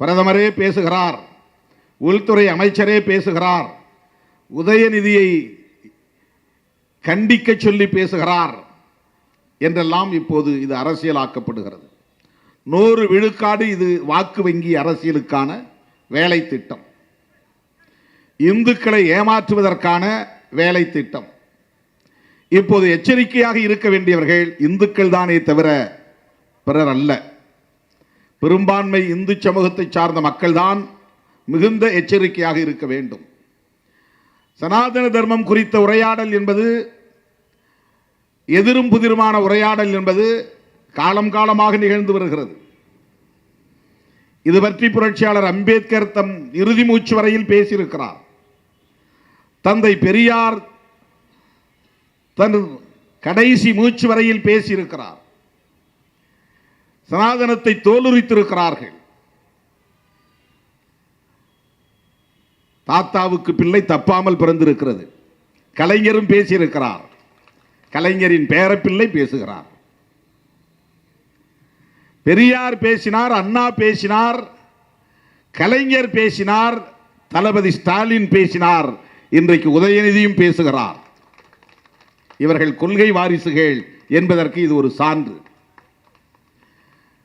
பிரதமரே பேசுகிறார் உள்துறை அமைச்சரே பேசுகிறார் உதயநிதியை கண்டிக்க சொல்லி பேசுகிறார் என்றெல்லாம் இப்போது இது அரசியலாக்கப்படுகிறது. நூறு விழுக்காடு இது வாக்கு வங்கி அரசியலுக்கான வேலை திட்டம் இந்துக்களை ஏமாற்றுவதற்கான வேலை திட்டம் இப்போது எச்சரிக்கையாக இருக்க வேண்டியவர்கள் இந்துக்கள் தானே தவிர பிறர் அல்ல. பெரும்பான்மை இந்து சமூகத்தை சார்ந்த மக்கள்தான் மிகுந்த எச்சரிக்கையாக இருக்க வேண்டும். சனாதன தர்மம் குறித்த உரையாடல் என்பது எதிரும் புதிருமான உரையாடல் என்பது காலம் காலமாக நிகழ்ந்து வருகிறது. இது பற்றி புரட்சியாளர் அம்பேத்கர் தம் இறுதி மூச்சு வரையில் பேசியிருக்கிறார். தந்தை பெரியார் தன் கடைசி மூச்சு வரையில் பேசியிருக்கிறார். சனாதனத்தை தோலுரித்திருக்கிறார்கள். தாத்தாவுக்கு பிள்ளை தப்பாமல் பிறந்திருக்கிறது. கலைஞரும் பேசியிருக்கிறார். கலைஞரின் பேரப்பிள்ளை பேசுகிறார். பெரியார் பேசினார் அண்ணா பேசினார் கலைஞர் பேசினார் தளபதி ஸ்டாலின் பேசினார். இன்றைக்கு உதயநிதியும் பேசுகிறார். இவர்கள் கொள்கை வாரிசுகள் என்பதற்கு இது ஒரு சான்று.